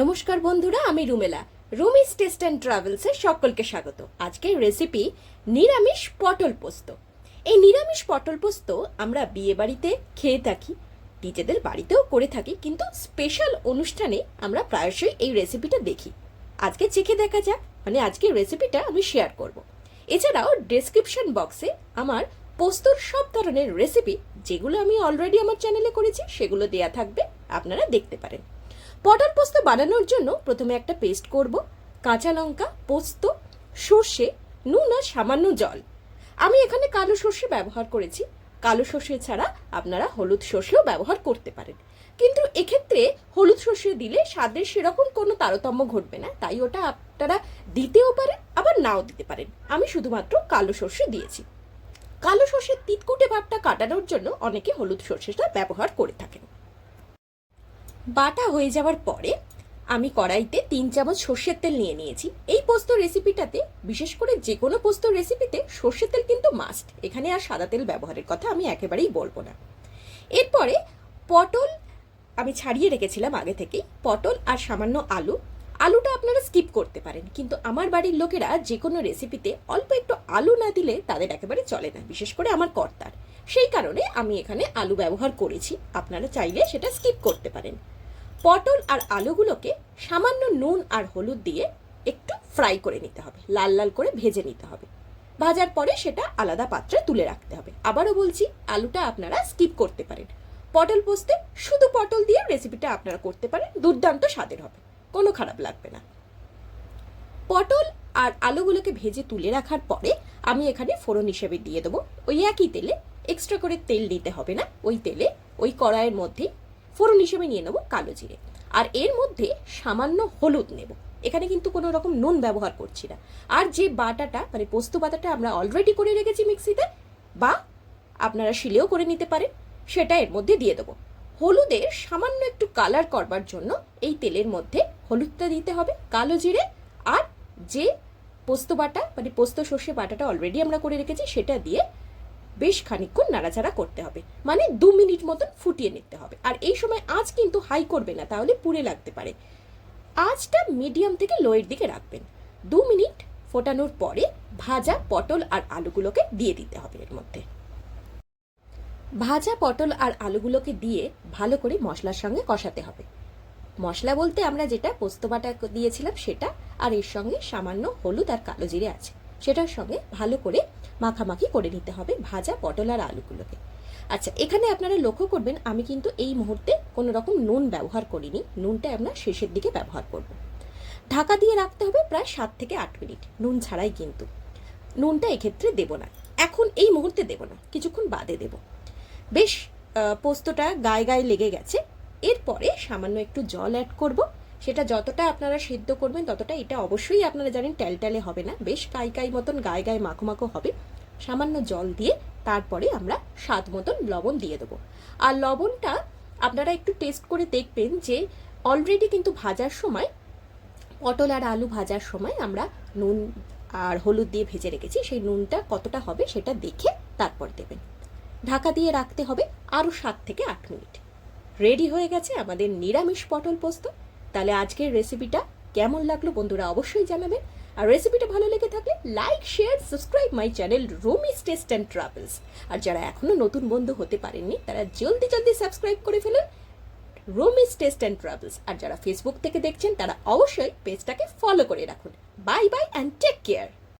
নমস্কার বন্ধুরা, আমি রুমেলা। রুমিস টেস্ট অ্যান্ড ট্রাভেলসের সকলকে স্বাগত। আজকের রেসিপি নিরামিষ পটল পোস্ত। এই নিরামিষ পটল পোস্ত আমরা বিয়ে বাড়িতে খেয়ে থাকি, নিজেদের বাড়িতেও করে থাকি, কিন্তু স্পেশাল অনুষ্ঠানে আমরা প্রায়শই এই রেসিপিটা দেখি। আজকে চেখে দেখা যাক মানে আজকের রেসিপিটা আমি শেয়ার করব। এছাড়াও ডেসক্রিপশন বক্সে আমার পোস্তর সব ধরনের রেসিপি যেগুলো আমি অলরেডি আমার চ্যানেলে করেছি, সেগুলো দেয়া থাকবে, আপনারা দেখতে পারেন। পটল পোস্ত বানানোর জন্য প্রথমে একটা পেস্ট করব, কাঁচা লঙ্কা, পোস্ত, সর্ষে, নুন আর সামান্য জল। আমি এখানে কালো সর্ষে ব্যবহার করেছি। কালো সর্ষে ছাড়া আপনারা হলুদ সর্ষেও ব্যবহার করতে পারেন। কিন্তু এক্ষেত্রে হলুদ সর্ষে দিলে স্বাদের সেরকম কোনো তারতম্য ঘটবে না, তাই ওটা আপনারা দিতেও পারেন, আবার নাও দিতে পারেন। আমি শুধুমাত্র কালো সর্ষে দিয়েছি। কালো সর্ষের তিতকুটে ভাবটা কাটানোর জন্য অনেকে হলুদ সর্ষেটা ব্যবহার করে থাকেন। বাটা হয়ে যাওয়ার পরে আমি কড়াইতে তিন চামচ সর্ষের তেল নিয়ে নিয়েছি। এই পোস্ত রেসিপিটাতে, বিশেষ করে যে কোনো পোস্ত রেসিপিতে সর্ষের তেল কিন্তু মাস্ট এখানে আর সাদা তেল ব্যবহারের কথা আমি একেবারেই বলব না। এরপরে পটল আমি ছাড়িয়ে রেখেছিলাম আগে থেকেই। পটল আর সামান্য আলু। আলুটা আপনারা স্কিপ করতে পারেন। কিন্তু আমার বাড়ির লোকেরা যে কোনো রেসিপিতে অল্প একটু আলু না দিলে তাদের একেবারে চলে না, বিশেষ করে আমার কর্তার। সেই কারণে আমি এখানে আলু ব্যবহার করেছি। আপনারা চাইলে সেটা স্কিপ করতে পারেন। পটল আর আলুগুলোকে সামান্য নুন আর হলুদ দিয়ে একটু ফ্রাই করে নিতে হবে। লাল লাল করে ভেজে নিতে হবে। ভাজার পরে সেটা আলাদা পাত্রে তুলে রাখতে হবে। আবারও বলছি, আলুটা আপনারা স্কিপ করতে পারেন। পটল পোস্তে শুধু পটল দিয়ে রেসিপিটা আপনারা করতে পারেন, দুর্দান্ত স্বাদের হবে। কোনো খারাপ লাগবে না। পটল আর আলুগুলোকে ভেজে তুলে রাখার পরে আমি এখানে ফোড়ন হিসেবে দিয়ে দেবো। ওই একই তেলে এক্সট্রা করে তেল দিতে হবে না। ওই তেলে, ওই কড়াইয়ের মধ্যে ফোড়ন হিসেবে নিয়ে নেব কালো জিরে। আর এর মধ্যে সামান্য হলুদ নেব। এখানে কিন্তু কোনো রকম নুন ব্যবহার করছি না। আর যে বাটাটা মানে পোস্ত বাটাটা আমরা অলরেডি করে রেখেছি মিক্সিতে, বা আপনারা শিলেও করে নিতে পারেন, সেটা এর মধ্যে দিয়ে দেবো। হলুদের সামান্য একটু কালার করবার জন্য এই তেলের মধ্যে হলুদটা দিতে হবে, কালো জিরে, আর যে পোস্ত বাটা মানে পোস্ত সর্ষে বাটাটা অলরেডি আমরা করে রেখেছি, সেটা দিয়ে বেশ খানিকক্ষণ নাড়াচাড়া করতে হবে। মানে দু মিনিট মতন ফুটিয়ে নিতে হবে। আর এই সময় আঁচ কিন্তু হাই করবে না, তাহলে পুড়ে লাগতে পারে। আঁচটা মিডিয়াম থেকে লোয়ের দিকে রাখবেন। দু মিনিট ফোটানোর পরে ভাজা পটল আর আলুগুলোকে দিয়ে দিতে হবে এর মধ্যে। ভাজা পটল আর আলুগুলোকে দিয়ে ভালো করে মশলার সঙ্গে কষাতে হবে। মশলা বলতে আমরা যেটা পোস্ত বাটা দিয়েছিলাম সেটা, আর এর সঙ্গে সামান্য হলুদ আর কালো জিরে আছে। সেটার সঙ্গে ভালো করে মাখামাখি করে নিতে হবে ভাজা পটল আর আলুগুলোকে। আচ্ছা এখানে আপনারা লক্ষ্য করবেন আমি কিন্তু এই মুহূর্তে কোনো রকম নুন ব্যবহার করিনি। নুনটা আমরা শেষের দিকে ব্যবহার করব। ঢাকা দিয়ে রাখতে হবে প্রায় সাত থেকে আট মিনিট, নুন ছাড়াই কিন্তু। নুনটা এক্ষেত্রে দেব না। এখন এই মুহূর্তে দেব না, কিছুক্ষণ বাদে দেব। বেশ পোস্তটা গায়ে গায়ে লেগে গেছে। এরপরে সামান্য একটু জল অ্যাড করব। সেটা যতটা আপনারা সিদ্ধ করবেন, ততটা এটা অবশ্যই আপনারা জানেন ট্যালট্যালে হবে না। বেশ কাই কাই মতন গায়ে গায়ে মাখো মাখো হবে। সামান্য জল দিয়ে তারপরে আমরা স্বাদ মতন লবণ দিয়ে দেবো। আর লবণটা আপনারা একটু টেস্ট করে দেখবেন যে অলরেডি কিন্তু ভাজার সময়, পটল আর আলু ভাজার সময় আমরা নুন আর হলুদ দিয়ে ভেজে রেখেছি। সেই নুনটা কতটা হবে সেটা দেখে তারপর দেবেন। ঢাকা দিয়ে রাখতে হবে আরও সাত থেকে আট মিনিট। রেডি হয়ে গেছে আমাদের নিরামিষ পটল পোস্ত। তাহলে আজকের রেসিপিটা কেমন লাগল বন্ধুরা অবশ্যই জানাবেন। আর রেসিপিটা ভালো লেগে থাকলে like share subscribe my channel Rumi's taste and travels আর যারা এখনও নতুন বন্ধু হতে পারেননি, তারা জলদি জলদি সাবস্ক্রাইব করে ফেলুন রুমিস টেস্ট অ্যান্ড ট্রাভেলস আর যারা ফেসবুক থেকে দেখছেন, তারা অবশ্যই পেজটাকে ফলো করে রাখুন। Bye bye and take care